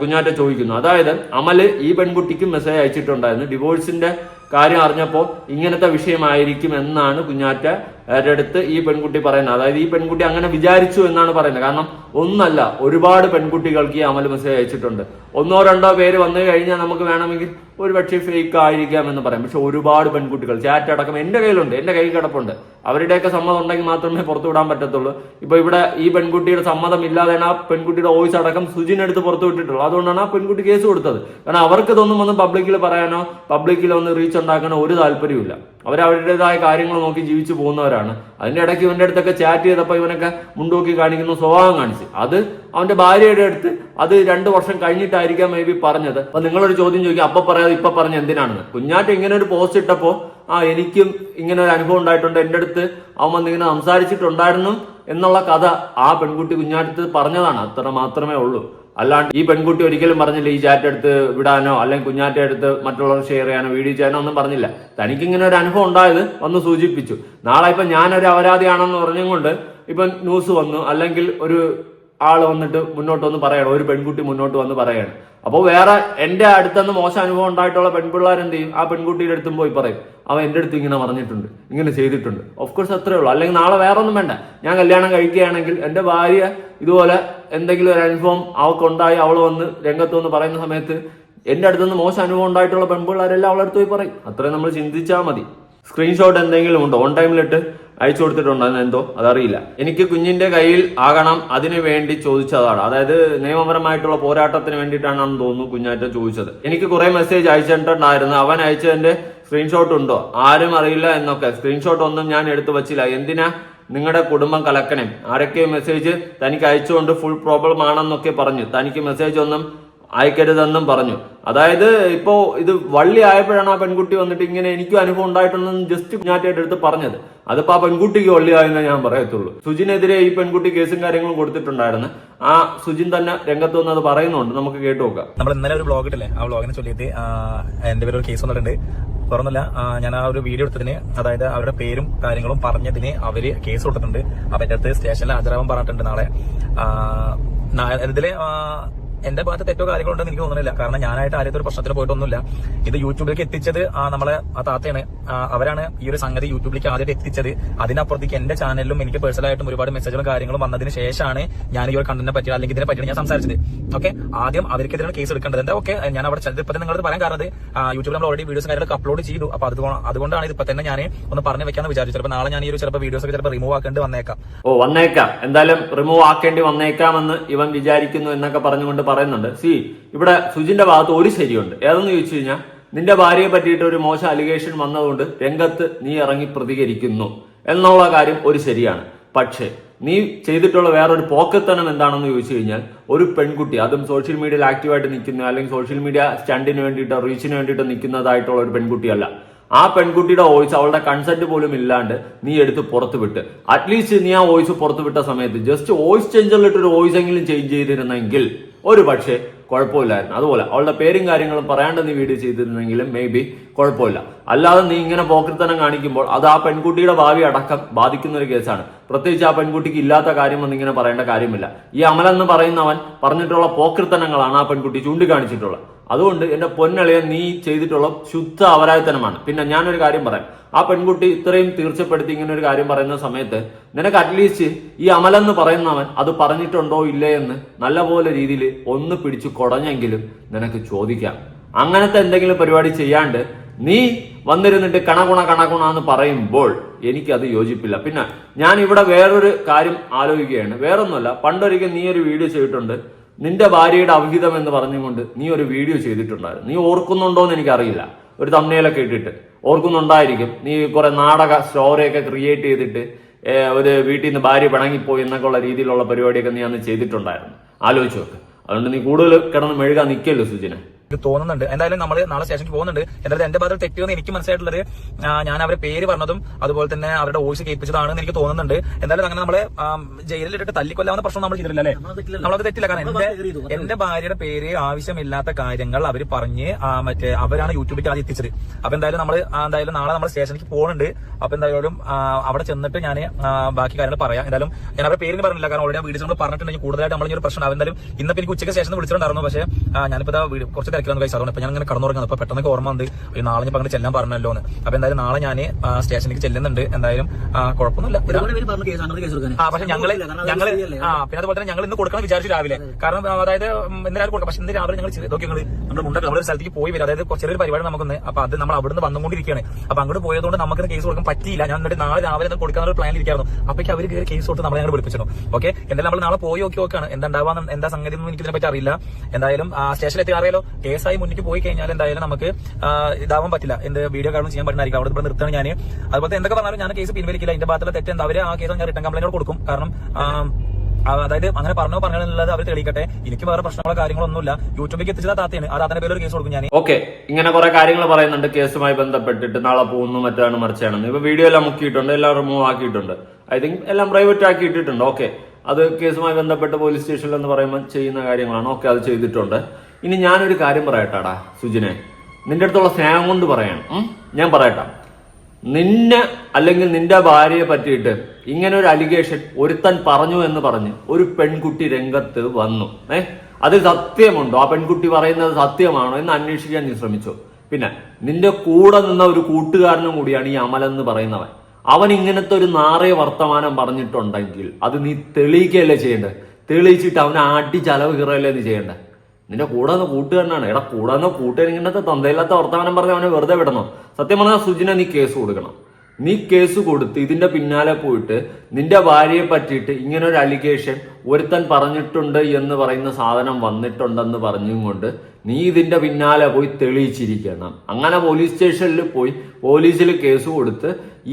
കുഞ്ഞാറ്റ ചോദിക്കുന്നു. അതായത് അമൽ ഈ പെൺകുട്ടിക്ക് മെസ്സേജ് അയച്ചിട്ടുണ്ടായിരുന്നു. ഡിവോഴ്സിന്റെ കാര്യം അറിഞ്ഞപ്പോൾ ഇങ്ങനത്തെ വിഷയമായിരിക്കും എന്നാണ് കുഞ്ഞാറ്റ അവരുടെ അടുത്ത് ഈ പെൺകുട്ടി പറയുന്നത്. അതായത് ഈ പെൺകുട്ടി അങ്ങനെ വിചാരിച്ചു എന്നാണ് പറയുന്നത്. കാരണം ഒന്നല്ല ഒരുപാട് പെൺകുട്ടികൾക്ക് ഈ അമൽ മെസ്സേജ് അയച്ചിട്ടുണ്ട്. ഒന്നോ രണ്ടോ പേര് വന്നു കഴിഞ്ഞാൽ നമുക്ക് വേണമെങ്കിൽ ഒരു പക്ഷേ ഫേക്ക് ആയിരിക്കാം എന്ന് പറയാം. പക്ഷെ ഒരുപാട് പെൺകുട്ടികൾ ചാറ്റ് അടക്കം എന്റെ കയ്യിലുണ്ട് എന്റെ കയ്യിൽ കിടപ്പുണ്ട്. അവരുടെയൊക്കെ സമ്മതം ഉണ്ടെങ്കിൽ മാത്രമേ പുറത്തു വിടാൻ പറ്റത്തുള്ളൂ. ഇപ്പൊ ഇവിടെ ഈ പെൺകുട്ടിയുടെ സമ്മതം ഇല്ലാതെയാണ് ആ പെൺകുട്ടിയുടെ വോയിസ് അടക്കം സുജിനെടുത്ത് പുറത്തു വിട്ടിട്ടുള്ളൂ അതുകൊണ്ടാണ് ആ പെൺകുട്ടി കേസ് കൊടുത്തത്. കാരണം അവർക്ക് ഇതൊന്നും വന്ന് പബ്ലിക്കിൽ പറയാനോ പബ്ലിക്കിൽ ഒന്ന് റീച്ച് ഉണ്ടാക്കാനോ ഒരു താല്പര്യമില്ല അവർ അവരുടേതായ കാര്യങ്ങൾ നോക്കി ജീവിച്ചു പോകുന്നവരാണ്. അതിന്റെ ഇടയ്ക്ക് ഇവന്റെ അടുത്തൊക്കെ ചാറ്റ് ചെയ്തപ്പോൾ ഇവനൊക്കെ മുണ്ടോക്കി കാണിക്കുന്ന സ്വഭാവം കാണിച്ച്. അത് അവന്റെ ഭാര്യയുടെ അടുത്ത് അത് രണ്ട് വർഷം കഴിഞ്ഞിട്ടായിരിക്കാം മേ ബി പറഞ്ഞത്. അപ്പൊ നിങ്ങളൊരു ചോദ്യം ചോദിക്കും അപ്പൊ പറയാതെ ഇപ്പൊ പറഞ്ഞ എന്തിനാണെന്ന്. കുഞ്ഞാറ്റ് ഇങ്ങനെ ഒരു പോസ്റ്റ് ഇട്ടപ്പോൾ ആ എനിക്കും ഇങ്ങനെ ഒരു അനുഭവം ഉണ്ടായിട്ടുണ്ട്. എന്റെ അടുത്ത് അവൻ വന്നിങ്ങനെ സംസാരിച്ചിട്ടുണ്ടായിരുന്നു എന്നുള്ള കഥ ആ പെൺകുട്ടി കുഞ്ഞാറ്റത്ത് പറഞ്ഞതാണ്. അത്ര മാത്രമേ ഉള്ളൂ. അല്ലാണ്ട് ഈ പെൺകുട്ടി ഒരിക്കലും പറഞ്ഞില്ല ഈ ചാറ്റ് എടുത്ത് വിടാനോ അല്ലെങ്കിൽ കുഞ്ഞാറ്റ എടുത്ത് മറ്റുള്ളവർ ഷെയർ ചെയ്യാനോ വീഡിയോ ചെയ്യാനോ ഒന്നും പറഞ്ഞില്ല. തനിക്ക് ഇങ്ങനെ ഒരു അനുഭവം ഉണ്ടായത് ഒന്ന് സൂചിപ്പിച്ചു. നാളെ ഇപ്പൊ ഞാനൊരു അപരാധിയാണെന്ന് പറഞ്ഞുകൊണ്ട് ഇപ്പൊ ന്യൂസ് വന്നു അല്ലെങ്കിൽ ഒരു ആൾ വന്നിട്ട് മുന്നോട്ട് വന്ന് പറയണം. ഒരു പെൺകുട്ടി മുന്നോട്ട് വന്ന് പറയണം. അപ്പോൾ വേറെ എന്റെ അടുത്തുനിന്ന് മോശം അനുഭവം ഉണ്ടായിട്ടുള്ള പെൺപിള്ളേർ എന്ത് ചെയ്യും ആ പെൺകുട്ടിയുടെ അടുത്തും പോയി പറയും. അവൻ എന്റെ അടുത്ത് ഇങ്ങനെ പറഞ്ഞിട്ടുണ്ട്. ഇങ്ങനെ ചെയ്തിട്ടുണ്ട്. ഓഫ് കോഴ്സ് അത്രേ ഉള്ളൂ. അല്ലെങ്കിൽ നാളെ വേറെ ഒന്നും വേണ്ട. ഞാൻ കല്യാണം കഴിക്കുകയാണെങ്കിൽ എന്റെ ഭാര്യ ഇതുപോലെ എന്തെങ്കിലും ഒരു അനുഭവം അവൾക്കുണ്ടായി അവൾ വന്ന് രംഗത്ത് വന്ന് പറയുന്ന സമയത്ത് എന്റെ അടുത്തുനിന്ന് മോശം അനുഭവം ഉണ്ടായിട്ടുള്ള പെൺപിള്ളേരെല്ലാം അവളെ അടുത്ത് പോയി പറയും. അത്രയും നമ്മൾ ചിന്തിച്ചാൽ മതി. സ്ക്രീൻഷോട്ട് എന്തെങ്കിലും ഉണ്ടോ? ഓൺ ടൈമിലിട്ട് അയച്ചു കൊടുത്തിട്ടുണ്ട്? എന്ന് എന്തോ? അതറിയില്ല. എനിക്ക് കുഞ്ഞിന്റെ കയ്യിൽ ആകണം അതിനു വേണ്ടി ചോദിച്ചതാണ്. അതായത് നിയമപരമായിട്ടുള്ള പോരാട്ടത്തിന് വേണ്ടിയിട്ടാണെന്ന് തോന്നുന്നു കുഞ്ഞാറ്റം ചോദിച്ചത്. എനിക്ക് കുറെ മെസ്സേജ് അയച്ചിട്ടുണ്ടായിരുന്നു. അവൻ അയച്ചതിന്റെ സ്ക്രീൻഷോട്ട് ഉണ്ടോ? ആരും അറിയില്ല എന്നൊക്കെ. സ്ക്രീൻഷോട്ട് ഒന്നും ഞാൻ എടുത്തു വച്ചില്ല. എന്തിനാ നിങ്ങളുടെ കുടുംബം കലക്കണേ? ആരൊക്കെ മെസ്സേജ് തനിക്ക് അയച്ചുകൊണ്ട് ഫുൾ പ്രോബ്ലം ആണെന്നൊക്കെ പറഞ്ഞു. തനിക്ക് മെസ്സേജ് ഒന്നും അയക്കരുതെന്നും പറഞ്ഞു. അതായത് ഇപ്പോ ഇത് വള്ളി ആയപ്പോഴാണ് ആ പെൺകുട്ടി വന്നിട്ട് ഇങ്ങനെ എനിക്കും അനുഭവം ഉണ്ടായിട്ടുണ്ടെന്ന് ജസ്റ്റ് കുഞ്ഞാറ്റയുടെ അടുത്ത് പറഞ്ഞത്. അതിപ്പോ ആ പെൺകുട്ടിക്ക് വള്ളിയായെന്ന് ഞാൻ പറയത്തുള്ളൂ. സുജിനെതിരെ ഈ പെൺകുട്ടി കേസും കാര്യങ്ങളും കൊടുത്തിട്ടുണ്ടായിരുന്നു. ആ സുജിൻ തന്നെ രംഗത്ത് വന്ന് അത് പറയുന്നുണ്ട്. നമുക്ക് കേട്ടു നോക്കാം. നമ്മൾ ഇന്നലെ ഒരു ബ്ലോഗ് ആ ബ്ലോഗിനെ ചൊല്ലിയിട്ട് എന്റെ പേര് ഒരു കേസ് വന്നിട്ടുണ്ട്. തുറന്നില്ല ഞാൻ ആ ഒരു വീഡിയോ എടുത്തതിന് അതായത് അവരുടെ പേരും കാര്യങ്ങളും പറഞ്ഞതിന് അവർ കേസ് കൊടുത്തിട്ടുണ്ട്. അപ്പൊ എന്റെ അടുത്ത് സ്റ്റേഷനിൽ ഹാജരാവാൻ പറഞ്ഞിട്ടുണ്ട് നാളെ. ഇതിലെ എന്റെ ഭാഗത്ത് തെറ്റോ കാര്യങ്ങളുണ്ടെന്ന് എനിക്ക് തോന്നുന്നില്ല. കാരണം ഞാനായിട്ട് ആദ്യത്തെ ഒരു പ്രശ്നത്തിൽ പോയിട്ടൊന്നുമില്ല. ഇത് യൂട്യൂബിലേക്ക് എത്തിച്ചത് നമ്മളെ ആ താത്തയാണ്. അവരാണ് ഈ ഒരു സംഗതി യൂട്യൂബിലേക്ക് ആദ്യമായിട്ട് എത്തിച്ചത്. അതിനപ്പുറത്തേക്ക് എന്റെ ചാനലിലും എനിക്ക് പേഴ്സണലായിട്ടും ഒരുപാട് മെസ്സേജുകളും കാര്യങ്ങളും വന്നതിന് ശേഷമാണ് ഞാൻ ഈ ഒരു കണ്ടന്റിനെ പറ്റി അല്ലെങ്കിൽ ഇതിനെ പറ്റിയാണ് ഞാൻ സംസാരിച്ചത്. ഓക്കെ ആദ്യം അവർക്കെതിരെ കേസ് എടുക്കേണ്ടത്. എന്താ ഓക്കെ ഞാൻ അവിടെ ചെന്നത് തന്നെ നിങ്ങളത് പറയാൻ കാരണം യൂട്യൂബിൽ നമ്മൾ ഓൾറെഡി വീഡിയോസ് കാര്യങ്ങളൊക്കെ അപ്ലോഡ് ചെയ്തു. അപ്പൊ അതുകൊ- അതുകൊണ്ടാണ് ഇപ്പൊ തന്നെ ഞാൻ ഒന്ന് പറഞ്ഞു വെക്കാന്ന് വിചാരിച്ചു ചിലപ്പോൾ നാളെ ഞാൻ ഈ ഒരു ചിലപ്പോൾ വീഡിയോസ് ഒക്കെ ചിലപ്പോൾ റിമൂവ് ആക്കേണ്ടി വന്നേക്കാം. ഓ വന്നേക്കാം. എന്തായാലും റിമൂവ് ആക്കേണ്ടി വന്നേക്കാമെന്ന് ഇവൻ വിചാരിക്കുന്നു എന്നൊക്കെ പറഞ്ഞുകൊണ്ട് പറയുന്നുണ്ട്. സി ഇവിടെ സുജിന്റെ ഭാഗത്ത് ഒരു ശരിയുണ്ട്. ഏതെന്ന് ചോദിച്ചു കഴിഞ്ഞാൽ നിന്റെ ഭാര്യയെ പറ്റിയിട്ട് ഒരു മോശം അലിഗേഷൻ വന്നതുകൊണ്ട് രംഗത്ത് നീ ഇറങ്ങി പ്രതികരിക്കുന്നു എന്നുള്ള കാര്യം ഒരു ശരിയാണ്. പക്ഷേ നീ ചെയ്തിട്ടുള്ള വേറൊരു പോക്കത്തനം എന്താണെന്ന് ചോദിച്ചു കഴിഞ്ഞാൽ ഒരു പെൺകുട്ടി അതും സോഷ്യൽ മീഡിയയിൽ ആക്റ്റീവായിട്ട് നിൽക്കുന്ന അല്ലെങ്കിൽ സോഷ്യൽ മീഡിയ സ്റ്റണ്ടിന് വേണ്ടിയിട്ട് റീച്ചിന് വേണ്ടിയിട്ടോ നിൽക്കുന്നതായിട്ടുള്ള ഒരു പെൺകുട്ടിയല്ല. ആ പെൺകുട്ടിയുടെ വോയിസ് അവളുടെ കൺസെന്റ് പോലും ഇല്ലാണ്ട് നീ എടുത്ത് പുറത്തുവിട്ട്. അറ്റ്ലീസ്റ്റ് നീ ആ വോയിസ് പുറത്തുവിട്ട സമയത്ത് ജസ്റ്റ് വോയിസ് ചേഞ്ചറിലിട്ട് ഒരു വോയിസ് എങ്കിലും ചേഞ്ച് ചെയ്തിരുന്നെങ്കിൽ ഒരു പക്ഷേ കുഴപ്പമില്ലായിരുന്നു. അതുപോലെ അവളുടെ പേരും കാര്യങ്ങളും പറയാണ്ട് നീ വീഡിയോ ചെയ്തിരുന്നെങ്കിലും മേ ബി കുഴപ്പമില്ല. അല്ലാതെ നീ ഇങ്ങനെ പോക്കൃത്തനം കാണിക്കുമ്പോൾ അത് ആ പെൺകുട്ടിയുടെ ഭാവി അടക്കം ബാധിക്കുന്ന ഒരു കേസാണ്. പ്രത്യേകിച്ച് ആ പെൺകുട്ടിക്ക് ഇല്ലാത്ത കാര്യം ഒന്നും ഇങ്ങനെ പറയേണ്ട കാര്യമില്ല. ഈ അമലെന്ന് പറയുന്നവൻ പറഞ്ഞിട്ടുള്ള പോക്കൃത്തനങ്ങളാണ് ആ പെൺകുട്ടി ചൂണ്ടിക്കാണിച്ചിട്ടുള്ളത്. അതുകൊണ്ട് എന്റെ പൊന്നളിയെ നീ ചെയ്തിട്ടുള്ള ശുദ്ധ അപരാധത്തനമാണ് പിന്നെ ഞാനൊരു കാര്യം പറയാം. ആ പെൺകുട്ടി ഇത്രയും തീർച്ചപ്പെടുത്തി ഇങ്ങനെ ഒരു കാര്യം പറയുന്ന സമയത്ത് നിനക്ക് അറ്റ്ലീസ്റ്റ് ഈ അമലെന്ന് പറയുന്നവൻ അത് പറഞ്ഞിട്ടുണ്ടോ ഇല്ലേ എന്ന് നല്ലപോലെ രീതിയിൽ ഒന്ന് പിടിച്ചു കുടഞ്ഞെങ്കിലും നിനക്ക് ചോദിക്കാം. അങ്ങനത്തെ എന്തെങ്കിലും പരിപാടി ചെയ്യാണ്ട് നീ വന്നിരുന്നിട്ട് കണകുണ കണകുണ എന്ന് പറയുമ്പോൾ എനിക്കത് യോജിപ്പില്ല. പിന്നെ ഞാൻ ഇവിടെ വേറൊരു കാര്യം ആലോചിക്കുകയാണ്. വേറൊന്നുമല്ല പണ്ടൊരിക്കൽ നീ ഒരു വീഡിയോ ചെയ്തിട്ടുണ്ട്. നിന്റെ ഭാര്യയുടെ അവിഹിതം എന്ന് പറഞ്ഞുകൊണ്ട് നീ ഒരു വീഡിയോ ചെയ്തിട്ടുണ്ടായിരുന്നു. നീ ഓർക്കുന്നുണ്ടോ എന്ന് എനിക്കറിയില്ല. ഒരു തമ്മനയിലൊക്കെ ഇട്ടിട്ട്. ഓർക്കുന്നുണ്ടായിരിക്കും. നീ കുറെ നാടക സ്റ്റോറിയൊക്കെ ക്രിയേറ്റ് ചെയ്തിട്ട് ഒരു വീട്ടിൽ നിന്ന് ഭാര്യ പിണങ്ങിപ്പോയി എന്നൊക്കെ ഉള്ള രീതിയിലുള്ള പരിപാടിയൊക്കെ നീ അന്ന് ചെയ്തിട്ടുണ്ടായിരുന്നു. ആലോചിച്ചു നോക്ക്. അതുകൊണ്ട് നീ കൂടുതൽ കിടന്ന് മെഴുകാൻ നിൽക്കല്ലോ സുജിനെ. തോന്നുന്നുണ്ട്. എന്തായാലും നമ്മൾ നാളെ സ്റ്റേഷനിൽ പോകുന്നുണ്ട്. എന്തായാലും എന്റെ ഭാഗത്ത് തെറ്റിയെന്ന് എനിക്ക് മനസ്സിലായിട്ടുള്ളത് ഞാൻ അവരെ പേര് പറഞ്ഞതും അതുപോലെ തന്നെ അവരുടെ വോയിസ് കേൾപ്പിച്ചതാണെന്ന് എനിക്ക് തോന്നുന്നുണ്ട്. എന്തായാലും അങ്ങനെ നമ്മളെ ജയിലിലിട്ട് തല്ലിക്കൊല്ലാവുന്ന പ്രശ്നം നമ്മൾ ചെയ്തിട്ടില്ല അല്ലേ? നമ്മളത് തെറ്റില്ല. കാരണം എന്റെ എന്റെ ഭാര്യയുടെ പേര് ആവശ്യമില്ലാത്ത കാര്യങ്ങൾ അവർ പറഞ്ഞ് മറ്റേ അവരാണ് യൂട്യൂബിൽ ആദ്യം എത്തിച്ചത്. അപ്പൊ എന്തായാലും നമ്മൾ എന്തായാലും നാളെ നമ്മൾ സ്റ്റേഷനിലേക്ക് പോകുന്നുണ്ട്. അപ്പൊ എന്തായാലും അവിടെ ചെന്നിട്ട് ഞാൻ ബാക്കി കാര്യങ്ങൾ പറയാം. എന്തായാലും ഞാൻ അവരുടെ പേരിന് പറഞ്ഞില്ല. കാരണം ഓൾറെഡി വീഡിയോസ് നമ്മൾ പറഞ്ഞിട്ടുണ്ടെങ്കിൽ കൂടുതലായിട്ട് നമ്മൾ ഒരു പ്രശ്നം ആവും. എന്തായാലും ഇന്നിപ്പോ എനിക്ക് ഉച്ചയ്ക്ക് ശേഷം വിളിച്ചിട്ടുണ്ടായിരുന്നു. പക്ഷേ ഞാനിപ്പോ കുറച്ച് തിരക്കിലാണ് കഴിച്ചു അതുകൊണ്ട് ഇപ്പൊ ഞാൻ ഇങ്ങനെ കടന്നുറങ്ങുന്നത് അപ്പൊ പെട്ടെന്ന് ഓർമ്മ ഉണ്ട് ഒരു നാളെ ഞാൻ അങ്ങനെ ചെല്ലാൻ പറഞ്ഞല്ലോ എന്ന് അപ്പൊ എന്തായാലും നാളെ ഞാൻ സ്റ്റേഷനിലേക്ക് ചെല്ലുന്നുണ്ട്. എന്തായാലും കുഴപ്പമൊന്നുമില്ല. ആ പക്ഷെ ഞങ്ങൾ ഞങ്ങൾ ആ പിന്നെ അതുപോലെ തന്നെ ഞങ്ങൾ ഇന്ന് കൊടുക്കണം വിചാരിച്ചു രാവിലെ. കാരണം അതായത് ഇന്ന് രാവിലെ കൊടുക്കാം. പക്ഷെ ഇന്ന് രാവിലെ ഞങ്ങൾ ഇതൊക്കെ ഞങ്ങൾ നമ്മുടെ മുണ്ട നമ്മളൊരു സ്ഥലത്തേക്ക് പോയി വരും. അതായത് ചെറിയൊരു പരിപാടി നമുക്കൊന്ന്. അപ്പൊ അത് നമ്മൾ അവിടുന്ന് വന്നുകൊണ്ടിരിക്കുകയാണ്. അപ്പൊ അങ്ങോട്ട് പോയതുകൊണ്ട് നമുക്ക് കേസ് കൊടുക്കാൻ പറ്റിയില്ല. ഞാൻ എന്നിട്ട് നാളെ രാവിലെ അത് കൊടുക്കാൻ ഒരു പ്ലാൻ ഇരിക്കായിരുന്നു അപ്പോഴേക്ക് അവർ കയറി കേസ് കൊടുത്ത് നമ്മളെ ഞങ്ങൾ വിളിപ്പിച്ചു ഓക്കെ എന്തായാലും നമ്മൾ നാളെ പോയി നോക്കി നോക്കാണ് എന്താ ഉണ്ടാവാന്ന് എന്താ സംഗതി ഒന്നും എനിക്ക് ഇതിനെ പറ്റി അറിയില്ല. എന്തായാലും സ്റ്റേഷനിലെത്തി അറിയാലോ. കേസായി മുന്നിട്ട് പോയി കഴിഞ്ഞാൽ എന്തായാലും നമുക്ക് ഇതാവാൻ പറ്റില്ല. എന്ത് വീഡിയോ കാരണം ചെയ്യാൻ പറ്റുന്നതായിരിക്കും. അവിടെ ഇവിടെ നിർത്തണം ഞാൻ അതുപോലെ എന്തൊക്കെ പറഞ്ഞാലും ഞാൻ കേസ് പിൻവലിക്കില്ല. എന്റെ ഭാഗത്തുള്ള തെറ്റ് എന്താ അവർ ആ കേസ് ഞാൻ റിട്ടേൺ കംപ്ലൈന്റ് കൊടുക്കും. കാരണം അതായത് അങ്ങനെ പറഞ്ഞോ പറഞ്ഞത് അവർ തെളിയിക്കട്ടെ. എനിക്ക് വേറെ പ്രശ്നങ്ങളോ കാര്യങ്ങളോ ഒന്നുമില്ല യൂട്യൂബിലേക്ക് എത്തിച്ചതാ താത്തയാണ് ആ താത്തന്റെ പേര് ഒരു കേസ് കൊടുക്കും ഞാൻ ഓക്കെ. ഇങ്ങനെ കുറെ കാര്യങ്ങൾ പറയുന്നുണ്ട്. കേസുമായി ബന്ധപ്പെട്ടിട്ട് നാളെ പോകുന്നു മറ്റാണ് മറിച്ചാണ്. ഇപ്പൊ വീഡിയോ എല്ലാം മുക്കിയിട്ടുണ്ട്. എല്ലാം റിമൂവ് ആക്കിയിട്ടുണ്ട്. ഐ തിങ്ക് എല്ലാം പ്രൈവറ്റ് ആക്കി ഇട്ടിട്ടുണ്ട് ഓക്കെ. അത് കേസുമായി ബന്ധപ്പെട്ട് പോലീസ് സ്റ്റേഷനിൽ എന്ന് പറയുമ്പോൾ ചെയ്യുന്ന കാര്യങ്ങളാണ്. ഓക്കെ അത് ചെയ്തിട്ടുണ്ട്. ഇനി ഞാനൊരു കാര്യം പറയട്ടാടാ സുജിനെ. നിന്റെ അടുത്തുള്ള സ്നേഹം കൊണ്ട് പറയണം. ഞാൻ പറയട്ടാ. നിന്നെ അല്ലെങ്കിൽ നിന്റെ ഭാര്യയെ പറ്റിയിട്ട് ഇങ്ങനെ ഒരു അലിഗേഷൻ ഒരുത്തൻ പറഞ്ഞു എന്ന് പറഞ്ഞ് ഒരു പെൺകുട്ടി രംഗത്ത് വന്നു. ഏ? അത് സത്യമുണ്ടോ? ആ പെൺകുട്ടി പറയുന്നത് സത്യമാണോ എന്ന് അന്വേഷിക്കാൻ നീ ശ്രമിച്ചു? പിന്നെ നിന്റെ കൂടെ നിന്ന ഒരു കൂട്ടുകാരനും കൂടിയാണ് ഈ അമലെന്ന് പറയുന്നവൻ. അവൻ ഇങ്ങനത്തെ ഒരു നാറിയ വർത്തമാനം പറഞ്ഞിട്ടുണ്ടെങ്കിൽ അത് നീ തെളിയിക്കുകയല്ലേ ചെയ്യേണ്ടത്? തെളിയിച്ചിട്ട് അവനെ ആട്ടി ചലവ് കീറയല്ലേ നീ ചെയ്യേണ്ടത്? നിന്റെ കൂടെ നിന്ന് കൂട്ടുകാരനാണ്. എടാ കൂടെ നിന്ന് കൂട്ടുകാരിങ്ങനത്തെ തന്തയില്ലാത്ത വർത്തമാനം പറഞ്ഞ് അവനെ വെറുതെ വിടണം? സത്യം പറഞ്ഞാൽ സുജിനെ നീ കേസ് കൊടുക്കണം. നീ കേസ് കൊടുത്ത് ഇതിന്റെ പിന്നാലെ പോയിട്ട് നിന്റെ ഭാര്യയെ പറ്റിയിട്ട് ഇങ്ങനെ ഒരു അലിഗേഷൻ ഒരുത്തൻ പറഞ്ഞിട്ടുണ്ട് എന്ന് പറയുന്ന സാധനം വന്നിട്ടുണ്ടെന്ന് പറഞ്ഞും കൊണ്ട് നീ ഇതിന്റെ പിന്നാലെ പോയി തെളിയിച്ചിരിക്കണം. അങ്ങനെ പോലീസ് സ്റ്റേഷനിൽ പോയി പോലീസിൽ കേസ് കൊടുത്ത്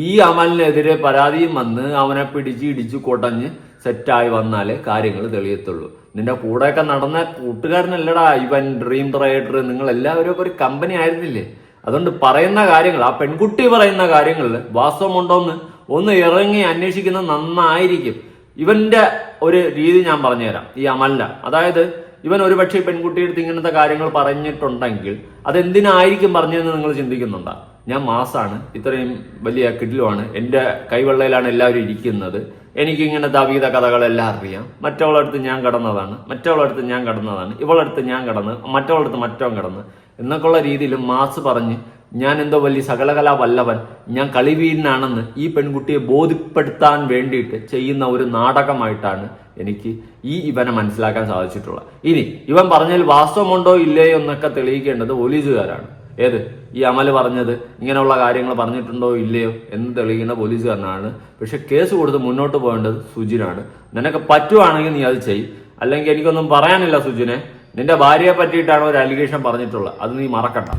ഈ അമലിനെതിരെ പരാതിയും വന്ന് അവനെ പിടിച്ച് ഇടിച്ച് കൊടഞ്ഞ് സെറ്റായി വന്നാലേ കാര്യങ്ങൾ തെളിയത്തുള്ളൂ. നിന്റെ കൂടെയൊക്കെ നടന്ന കൂട്ടുകാരനല്ലടാ ഇവൻ ഡ്രീം റൈഡർ നിങ്ങൾ എല്ലാവരും ഒരു കമ്പനി ആയിരുന്നില്ലേ? അതുകൊണ്ട് പറയുന്ന കാര്യങ്ങൾ ആ പെൺകുട്ടി പറയുന്ന കാര്യങ്ങളിൽ വാസ്തവമുണ്ടോന്ന് ഒന്ന് ഇറങ്ങി അന്വേഷിക്കുന്നത് നന്നായിരിക്കും. ഇവന്റെ ഒരു രീതി ഞാൻ പറഞ്ഞുതരാം ഈ അമല്ല അതായത് ഇവൻ ഒരുപക്ഷെ പക്ഷേ പെൺകുട്ടിയുടെ അടുത്ത് ഇങ്ങനത്തെ കാര്യങ്ങൾ പറഞ്ഞിട്ടുണ്ടെങ്കിൽ അതെന്തിനായിരിക്കും പറഞ്ഞതെന്ന് നിങ്ങൾ ചിന്തിക്കുന്നുണ്ടോ? ഞാൻ മാസാണ്. ഇത്രയും വലിയ കിഡിലുമാണ് എന്റെ കൈവെള്ളയിലാണ് എല്ലാവരും ഇരിക്കുന്നത്. എനിക്ക് ഇങ്ങനെ അവീത കഥകളെല്ലാം അറിയാം. മറ്റവളടുത്ത് ഞാൻ കടന്നതാണ്. മറ്റവളടുത്ത് ഞാൻ കടന്നതാണ്. ഇവളടുത്ത് ഞാൻ കടന്ന്. മറ്റവളടുത്ത് മറ്റവൻ കടന്ന്. എന്നൊക്കെയുള്ള രീതിയിൽ മാസ് പറഞ്ഞ് ഞാൻ എന്തോ വലിയ സകലകലാ വല്ലവൻ ഞാൻ കളിവീരനാണെന്ന് ഈ പെൺകുട്ടിയെ ബോധ്യപ്പെടുത്താൻ വേണ്ടിയിട്ട് ചെയ്യുന്ന ഒരു നാടകമായിട്ടാണ് എനിക്ക് ഈ ഇവനെ മനസ്സിലാക്കാൻ സാധിച്ചിട്ടുള്ളത്. ഇനി ഇവൻ പറഞ്ഞതിൽ വാസ്തവമുണ്ടോ ഇല്ലേ എന്നൊക്കെ തെളിയിക്കേണ്ടത് പോലീസുകാരാണ്. ഏത്? ഈ അമൽ പറഞ്ഞത് ഇങ്ങനെയുള്ള കാര്യങ്ങൾ പറഞ്ഞിട്ടുണ്ടോ ഇല്ലയോ എന്ന് തെളിയിക്കുന്ന പോലീസുകാരനാണ്. പക്ഷെ കേസ് കൊടുത്ത് മുന്നോട്ട് പോകേണ്ടത് സുജിനാണ്. നിനക്ക് പറ്റുവാണെങ്കിൽ നീ അത് ചെയ്. അല്ലെങ്കിൽ എനിക്കൊന്നും പറയാനില്ല സുജിനെ. നിന്റെ ഭാര്യയെ പറ്റിയിട്ടാണ് ഒരു അലിഗേഷൻ പറഞ്ഞിട്ടുള്ളത്. അത് നീ മറക്കണ്ട.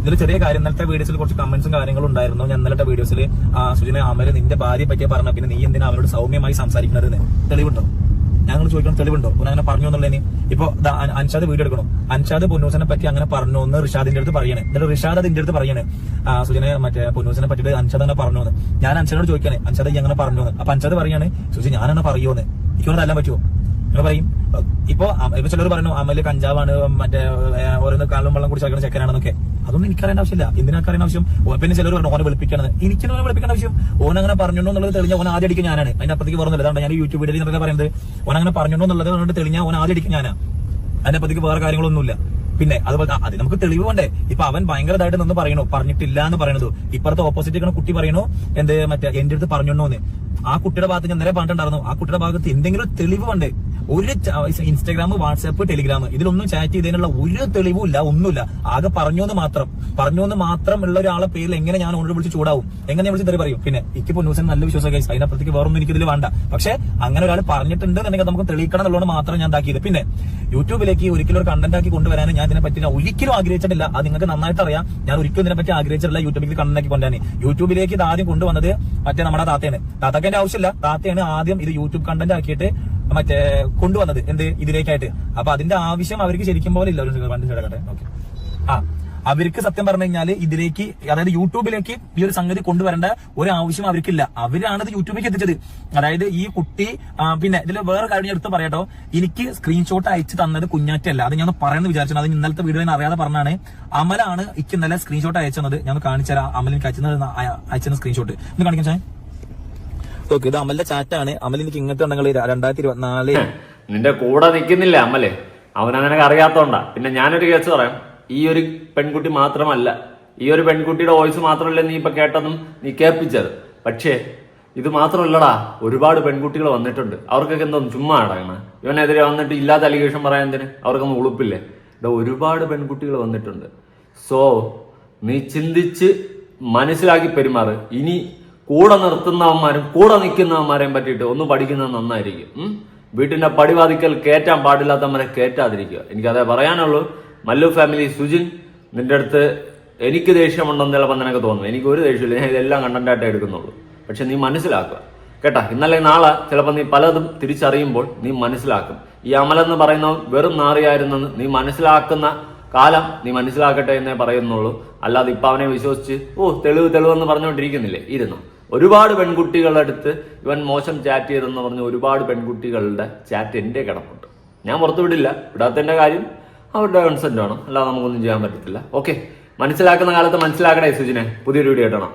ഇതിൽ ചെറിയ കാര്യം. ഇന്നലത്തെ വീഡിയോസിൽ കുറച്ച് കമന്റ്സും കാര്യങ്ങളും ഉണ്ടായിരുന്നു. ഞാൻ ഇന്നലത്തെ വീഡിയോസിൽ സുജിനെ അമൽ നിന്റെ ഭാര്യയെ പറ്റിയ പറഞ്ഞ പിന്നെ നീ എന്തിനാ അവരോട് സൗമ്യമായി സംസാരിക്കുന്നത് തെളിവുണ്ടോ? ഞങ്ങൾ ചോദിക്കണം തെളിവുണ്ടോ? ഓൻ അങ്ങനെ പറഞ്ഞു എന്നുള്ളതിന് ഇപ്പൊ അൻഷാദ് വീഡിയോ എടുക്കണം? അൻഷാദ് പൊന്നൂസിനെ പറ്റി അങ്ങനെ പറഞ്ഞു എന്ന് റിഷാദിന്റെ അടുത്ത് പറയണേ. എന്നിട്ട് റിഷാദ് അതിന്റെ അടുത്ത് പറയണേ. സുജിനെ മറ്റേ പൊന്നൂസിനെ പറ്റിയിട്ട് അൻഷാദ് അങ്ങനെ പറഞ്ഞു എന്ന്. ഞാൻ അൻഷാദോട് ചോദിക്കണേ. അൻഷാദ് ഈ അങ്ങനെ പറഞ്ഞു അപ്പൊ അൻഷാദ് പറയാണ് സുജി ഞാനെന്നെ പറയുമെന്ന് എനിക്കൊന്നും തല്ലാൻ പറ്റുമോ? നിങ്ങൾ പറയും. ഇപ്പൊ ഇപ്പൊ ചിലർ പറഞ്ഞു അമൽ കഞ്ചാവാണ് മറ്റേ ഓരോന്ന് കാലും വെള്ളം കളിക്കുന്ന ചെക്കനാണെന്നൊക്കെ. അതൊന്നും എനിക്കറിയേണ്ട ആവശ്യമില്ല. എന്തിനാ അറിയേണ്ട ആവശ്യം? പിന്നെ ചിലർ പറഞ്ഞു ഓനെ വിളിപ്പിക്കണത്. എനിക്ക് ഓനെ വിളിപ്പിക്കേണ്ട ആവശ്യം. ഓൻ അങ്ങനെ പറഞ്ഞു എന്നുള്ളത് തെളിഞ്ഞ ഓൻ ആദ്യം അടിക്കും ഞാനാണ്. അതിന്റെ അപ്പത്തേക്ക് പറഞ്ഞില്ല അതാണ് ഞാൻ യൂട്യൂബ് വീഡിയോയിൽ പറയുന്നത്. ഓൻ അങ്ങനെ പറഞ്ഞു എന്നുള്ളത് തെളിഞ്ഞ ഓൻ ആദ്യം അടിക്കും ഞാനാണ് അതിന്റെ അപ്പത്തേക്ക് വേറെ കാര്യങ്ങളൊന്നുമില്ല. പിന്നെ അതുപോലെ അത് നമുക്ക് തെളിവ് വേണ്ടേ? ഇപ്പൊ അവൻ ഭയങ്കരതായിട്ട് നിന്ന് പറയണു പറഞ്ഞിട്ടില്ല എന്ന് പറയണത് ഇപ്പുറത്തെ ഓപ്പോസിറ്റ് നിൽക്കുന്ന കുട്ടി പറയണു എന്ത് മറ്റേ എന്റെ അടുത്ത് പറഞ്ഞോന്ന് ആ കുട്ടിയുടെ ഭാഗത്ത് ഞാൻ നേരെ പറഞ്ഞിട്ടുണ്ടായിരുന്നു. ആ കുട്ടിയുടെ ഭാഗത്ത് എന്തെങ്കിലും തെളിവ് വേണ്ടേ? ഒരു ഇൻസ്റ്റാഗ്രാം വാട്സാപ്പ് ടെലിഗ്രാം ഇതിലൊന്നും ചാറ്റ് ചെയ്തതിനുള്ള ഒരു തെളിവും ഇല്ല ഒന്നുമില്ല. ആകെ പറഞ്ഞോന്ന് മാത്രം. പറഞ്ഞോന്ന് മാത്രം ഉള്ള ഒരാളെ പേരിൽ എങ്ങനെ ഞാൻ ഓണർ വിളിച്ച് ചൂടാവും? എങ്ങനെ വിളിച്ച് തെറി പറയും? പിന്നെ എനിക്ക് പൊന്നൂസൻ നല്ല വിശ്വാസം കഴിച്ചു അതിനപ്പുറത്തേക്ക് വേറൊന്നും എനിക്ക് ഇതിൽ വേണ്ട. പക്ഷെ അങ്ങനെ ഒരാൾ പറഞ്ഞിട്ടുണ്ട് എന്നുണ്ടെങ്കിൽ നമുക്ക് തെളിയിക്കണം എന്നുള്ളത് മാത്രം ഞാൻ ഉണ്ടാക്കിയത് പിന്നെ യൂട്യൂബിലേക്ക് ഒരിക്കലും ഒരു കണ്ടന്റ് ആക്കി കൊണ്ടുവരാൻ ഇതിനെ പറ്റി ഞാൻ ഒരിക്കലും ആഗ്രഹിച്ചിട്ടില്ല. അത് നിങ്ങൾക്ക് നന്നായിട്ട് അറിയാം. ഞാൻ ഒരിക്കലും ഇതിനെ പറ്റി ആഗ്രഹിച്ചിട്ടില്ല യൂട്യൂബിൽ കണ്ണാക്കി കൊണ്ടാണ് യൂട്യൂബിലേക്ക് ഇത് ആദ്യം കൊണ്ടുവന്നത് മറ്റേ നമ്മുടെ താത്തയാണ്. താത്തക്കേന്റെ ആവശ്യമില്ല. താത്തയാണ് ആദ്യം ഇത് യൂട്യൂബ് കണ്ടന്റ് ആക്കിയിട്ട് മറ്റേ കൊണ്ടുവന്നത്. എന്ത്? ഇതിലേക്കായിട്ട്. അപ്പൊ അതിന്റെ ആവശ്യം അവർക്ക് ശരിക്കും പോലെ ഇല്ല. ഒരു വണ്ടി കിടക്കട്ടെ ഓക്കെ ആ. അവർക്ക് സത്യം പറഞ്ഞു കഴിഞ്ഞാൽ ഇതിലേക്ക് അതായത് യൂട്യൂബിലേക്ക് ഈ ഒരു സംഗതി കൊണ്ടുവരേണ്ട ഒരു ആവശ്യം അവർക്കില്ല. അവരാണ് ഇത് യൂട്യൂബിലേക്ക് എത്തിച്ചത്. അതായത് ഈ കുട്ടി പിന്നെ ഇതിൽ വേറെ കാര്യം എടുത്ത് പറയട്ടോ. എനിക്ക് സ്ക്രീൻഷോട്ട് അയച്ചു തന്നത് കുഞ്ഞാറ്റല്ല അത് ഞാൻ പറയുന്നത് വിചാരിച്ചു അത് ഇന്നലത്തെ വീഡിയോ അറിയാതെ പറഞ്ഞാണ്. അമലാണ് എനിക്ക് ഇന്നലെ സ്ക്രീൻഷോട്ട് അയച്ചത് ഞാൻ കാണിച്ചാൽ അമൽ എനിക്ക് അയച്ചത് അയച്ചത് സ്ക്രീൻഷോട്ട് ഒന്ന് കാണിക്കാൻ ചേ ഓക്കെ ഇത് അമലിന്റെ ചാറ്റാണ്. അമൽ എനിക്ക് ഇങ്ങനത്തെ ഉണ്ടെങ്കിൽ രണ്ടായിരത്തി ഇരുപത്തിനാല് നിന്റെ കൂടെ നിൽക്കുന്നില്ല അമ്മലെ അവനെ നിനക്ക് അറിയാത്തോണ്ടാ. പിന്നെ ഞാനൊരു കേസ് പറയാം. ഈ ഒരു പെൺകുട്ടി മാത്രമല്ല ഈ ഒരു പെൺകുട്ടിയുടെ വോയിസ് മാത്രമല്ല നീ ഇപ്പൊ കേട്ടതും നീ കേൾപ്പിച്ചത്. പക്ഷേ ഇത് മാത്രമല്ലടാ ഒരുപാട് പെൺകുട്ടികൾ വന്നിട്ടുണ്ട്. അവർക്കൊക്കെ എന്തോ ചുമ്മാ അടങ്ങണ. ഇവനെതിരെ വന്നിട്ട് ഇല്ലാത്ത അലിഗേഷൻ പറയാൻ എന്തിന്? അവർക്കൊന്നും ഉളുപ്പില്ലേ? ഇവിടെ ഒരുപാട് പെൺകുട്ടികൾ വന്നിട്ടുണ്ട്. സോ നീ ചിന്തിച്ച് മനസ്സിലാക്കി പെരുമാറ്. ഇനി കൂടെ നിർത്തുന്നവന്മാരും കൂടെ നിൽക്കുന്നവന്മാരെയും പറ്റിയിട്ട് ഒന്ന് പഠിക്കുന്നത് നന്നായിരിക്കും? വീട്ടിന്റെ പടിവാതിക്കൽ കയറ്റാൻ പാടില്ലാത്തവന്മാരെ കയറ്റാതിരിക്കുക എനിക്കതേ പറയാനുള്ളൂ. മല്ലു ഫാമിലി സുജിൻ നിന്റെ അടുത്ത് എനിക്ക് ദേഷ്യമുണ്ടെന്ന് ചിലപ്പോൾ നിനക്ക് തോന്നുന്നു. എനിക്ക് ഒരു ദേഷ്യമില്ല ഞാൻ ഇതെല്ലാം കണ്ടന്റായിട്ട് എടുക്കുന്നുള്ളൂ. പക്ഷെ നീ മനസ്സിലാക്കുക. കേട്ടാ ഇന്നലെ നാളെ ചിലപ്പോൾ നീ പലതും തിരിച്ചറിയുമ്പോൾ നീ മനസ്സിലാക്കും. ഈ അമലെന്ന് പറയുന്ന വെറും നാറിയായിരുന്നെന്ന് നീ മനസ്സിലാക്കുന്ന കാലം നീ മനസ്സിലാക്കട്ടെ എന്നേ പറയുന്നുള്ളൂ. അല്ലാതെ ഇപ്പൊ അവനെ വിശ്വസിച്ച് ഓ തെളിവ് തെളിവെന്ന് പറഞ്ഞുകൊണ്ടിരിക്കുന്നില്ലേ? ഇരുന്നു. ഒരുപാട് പെൺകുട്ടികളുടെ അടുത്ത് ഇവൻ മോശം ചാറ്റ് ചെയ്തെന്ന് പറഞ്ഞ് ഒരുപാട് പെൺകുട്ടികളുടെ ചാറ്റ് എന്റെ കിടപ്പുണ്ട് ഞാൻ പുറത്തു വിടില്ല വിടാത്തതിന്റെ കാര്യം അവരുടെ കൺസെന്റ് ആണ് അല്ലാതെ നമുക്കൊന്നും ചെയ്യാൻ പറ്റത്തില്ല. ഓക്കെ മനസ്സിലാക്കുന്ന കാലത്ത് മനസ്സിലാക്കണേ സുജിനെ. പുതിയൊരു വീഡിയോ ഇടണം